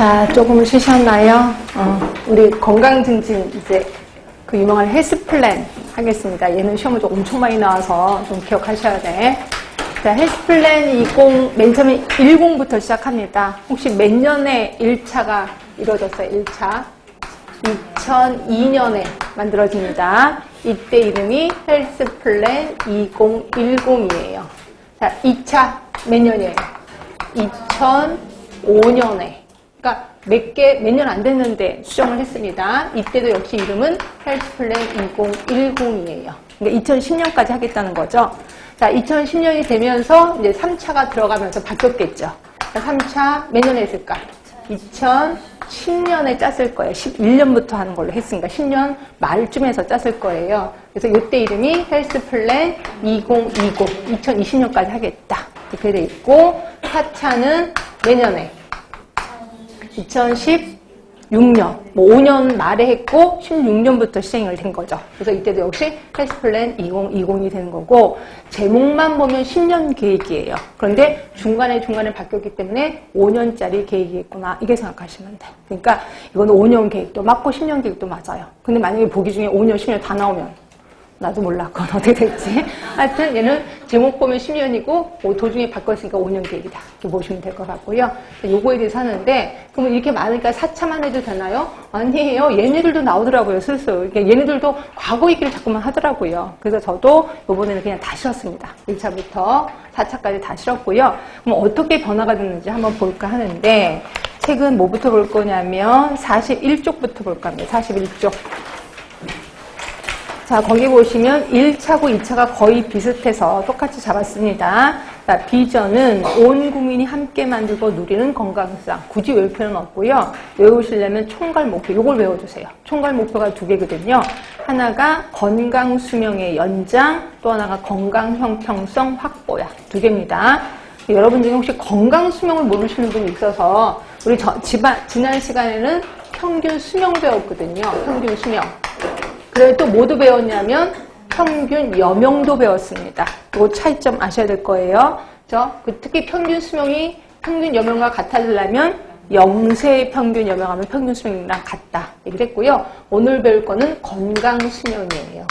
자, 조금 쉬셨나요? 어, 우리 건강 증진 이제 그 유명한 헬스 플랜 하겠습니다. 얘는 시험을 좀 엄청 많이 나와서 좀 기억하셔야 돼. 자, 헬스 플랜 20, 맨 처음에 10부터 시작합니다. 혹시 몇 년에 1차가 이루어졌어요? 1차. 2002년에 만들어집니다. 이때 이름이 헬스 플랜 2010이에요. 자, 2차 몇 년이에요? 2005년에. 그러니까 몇 개, 몇 년 안 됐는데 수정을 했습니다. 이때도 역시 이름은 헬스 플랜 2010이에요. 그러니까 2010년까지 하겠다는 거죠. 자, 2010년이 되면서 이제 3차가 들어가면서 바뀌었겠죠. 자, 3차 몇 년에 했을까? 2010년에 짰을 거예요. 11년부터 하는 걸로 했으니까 10년 말쯤에서 짰을 거예요. 그래서 이때 이름이 헬스 플랜 2020, 2020년까지 하겠다. 이렇게 돼 있고 4차는 내년에 2016년, 뭐 5년 말에 했고 16년부터 시행을 된 거죠. 그래서 이때도 역시 헬스 플랜 2020이 되는 거고 제목만 보면 10년 계획이에요. 그런데 중간에 중간에 바뀌었기 때문에 5년짜리 계획이겠구나 이게 생각하시면 돼. 그러니까 이거는 5년 계획도 맞고 10년 계획도 맞아요. 근데 만약에 보기 중에 5년, 10년 다 나오면 나도 몰라. 그건 어떻게 될지. 하여튼 얘는 제목 보면 10년이고 뭐 도중에 바꿨으니까 5년 계획이다. 이렇게 보시면 될 것 같고요. 요거에 대해서 하는데 그러면 이렇게 많으니까 4차만 해도 되나요? 아니에요. 얘네들도 나오더라고요. 슬슬. 그러니까 얘네들도 과거 얘기를 자꾸만 하더라고요. 그래서 저도 요번에는 그냥 다 실었습니다. 1차부터 4차까지 다 실었고요. 그럼 어떻게 변화가 됐는지 한번 볼까 하는데 책은 뭐부터 볼 거냐면 41쪽부터 볼까 합니다. 41쪽. 자, 거기 보시면 1차고 2차가 거의 비슷해서 똑같이 잡았습니다. 자, 비전은 온 국민이 함께 만들고 누리는 건강상. 굳이 외울 필요는 없고요. 외우시려면 총괄 목표, 요걸 외워주세요. 총괄 목표가 두 개거든요. 하나가 건강 수명의 연장, 또 하나가 건강 형평성 확보야. 두 개입니다. 여러분 중에 혹시 건강 수명을 모르시는 분이 있어서 우리 저, 지바, 지난 시간에는 평균 수명 배웠거든요. 평균 수명. 그래서 또 모두 배웠냐면 평균 여명도 배웠습니다. 그 차이점 아셔야 될 거예요. 저그 특히 평균 수명이 평균 여명과 같아지려면 영세 평균 여명하면 평균 수명이랑 같다 얘기를 했고요. 오늘 배울 거는 건강 수명이에요.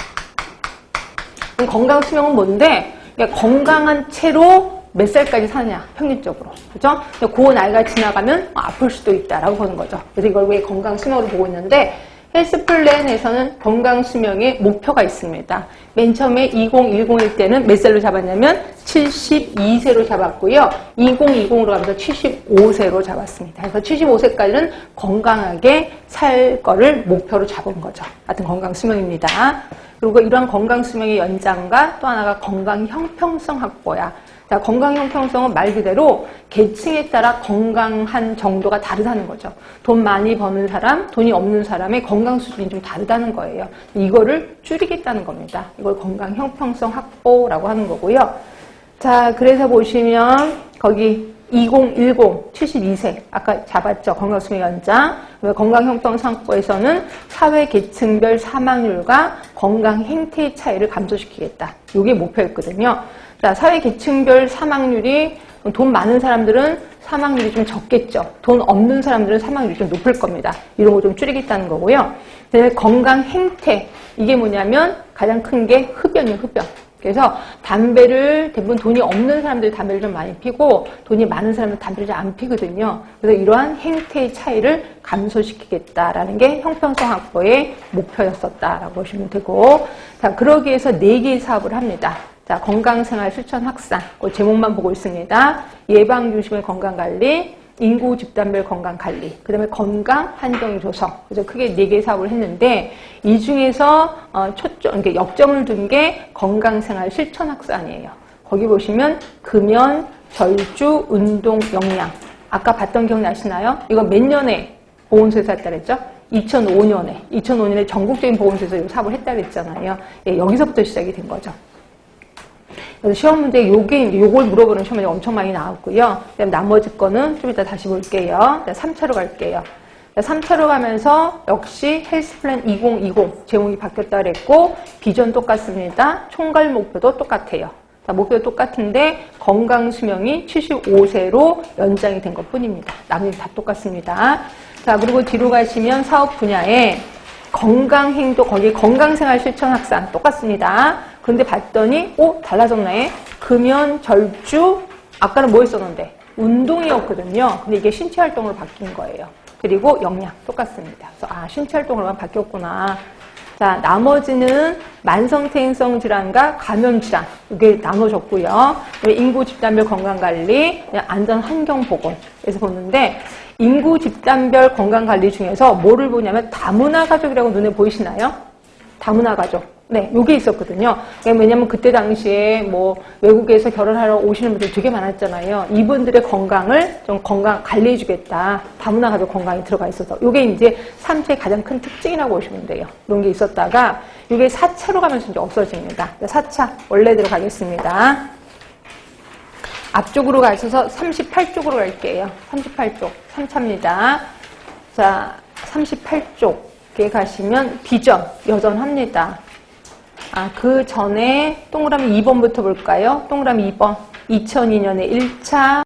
건강 수명은 뭔데? 그러니까 건강한 채로 몇 살까지 사느냐 평균적으로 그죠? 그 나이가 지나가면 아플 수도 있다라고 보는 거죠. 그래서 이걸 왜 건강 수명으로 보고 있는데 헬스 플랜에서는 건강 수명의 목표가 있습니다. 맨 처음에 2010일 때는 몇 살로 잡았냐면 72세로 잡았고요. 2020으로 가면서 75세로 잡았습니다. 그래서 75세까지는 건강하게 살 거를 목표로 잡은 거죠. 하여튼 건강 수명입니다. 그리고 이러한 건강 수명의 연장과 또 하나가 건강 형평성 확보야. 자, 건강 형평성은 말 그대로 계층에 따라 건강한 정도가 다르다는 거죠. 돈 많이 버는 사람, 돈이 없는 사람의 건강 수준이 좀 다르다는 거예요. 이거를 줄이겠다는 겁니다. 이걸 건강 형평성 확보라고 하는 거고요. 자, 그래서 보시면 거기 2010, 72세 아까 잡았죠. 건강수명 연장. 건강 형평성 확보에서는 사회 계층별 사망률과 건강 행태의 차이를 감소시키겠다. 이게 목표였거든요. 자, 사회 계층별 사망률이 돈 많은 사람들은 사망률이 좀 적겠죠. 돈 없는 사람들은 사망률이 좀 높을 겁니다. 이런 거 좀 줄이겠다는 거고요. 건강 행태. 이게 뭐냐면 가장 큰 게 흡연이에요, 흡연. 그래서 담배를 대부분 돈이 없는 사람들이 담배를 좀 많이 피고 돈이 많은 사람들은 담배를 잘 안 피거든요. 그래서 이러한 행태의 차이를 감소시키겠다라는 게 형평성 확보의 목표였었다라고 보시면 되고 자 그러기 위해서 네 개의 사업을 합니다. 자, 건강생활 실천 확산. 그 제목만 보고 있습니다. 예방 중심의 건강관리, 인구 집단별 건강 관리, 그 다음에 건강 환경 조성. 그래서 크게 네 개 사업을 했는데, 이 중에서 어, 초점, 역점을 둔 게 건강생활 실천 확산이에요. 거기 보시면 금연, 절주, 운동, 영양. 아까 봤던 기억나시나요? 이거 몇 년에 보건소에서 했다 그랬죠? 2005년에, 2005년에 전국적인 보건소에서 이 사업을 했다 그랬잖아요. 예, 여기서부터 시작이 된 거죠. 그래서 시험 문제 요게 요걸 물어보는 시험 문제 엄청 많이 나왔고요. 그다음 나머지 거는 좀 이따 다시 볼게요. 3차로 갈게요. 3차로 가면서 역시 헬스 플랜 2020 제목이 바뀌었다 그랬고 비전 똑같습니다. 총괄 목표도 똑같아요. 자, 목표 똑같은데 건강 수명이 75세로 연장이 된 것 뿐입니다. 나머지 다 똑같습니다. 자, 그리고 뒤로 가시면 사업 분야에 건강 행동, 거기 건강 생활 실천 학산 똑같습니다. 그런데 봤더니, 오, 달라졌네. 금연, 절주, 아까는 뭐 했었는데? 운동이었거든요. 근데 이게 신체 활동으로 바뀐 거예요. 그리고 영양 똑같습니다. 그래서 아, 신체 활동으로만 바뀌었구나. 자, 나머지는 만성태행성 질환과 감염 질환 이게 나눠졌고요. 인구 집단별 건강 관리, 안전 환경 보건 에서 보는데 인구 집단별 건강 관리 중에서 뭐를 보냐면 다문화 가족이라고 눈에 보이시나요? 다문화 가족. 네, 요게 있었거든요. 왜냐면 그때 당시에 뭐 외국에서 결혼하러 오시는 분들 되게 많았잖아요. 이분들의 건강을 좀 건강 관리해주겠다. 다문화 가족 건강이 들어가 있어서. 요게 이제 삼체의 가장 큰 특징이라고 보시면 돼요. 이런 게 있었다가 요게 4차로 가면서 이제 없어집니다. 4차 원래대로 가겠습니다. 앞쪽으로 가셔서 38쪽으로 갈게요. 38쪽. 3차입니다. 자, 38쪽에 가시면 비전 여전합니다. 아, 그 전에 동그라미 2번부터 볼까요? 동그라미 2번. 2002년에 1차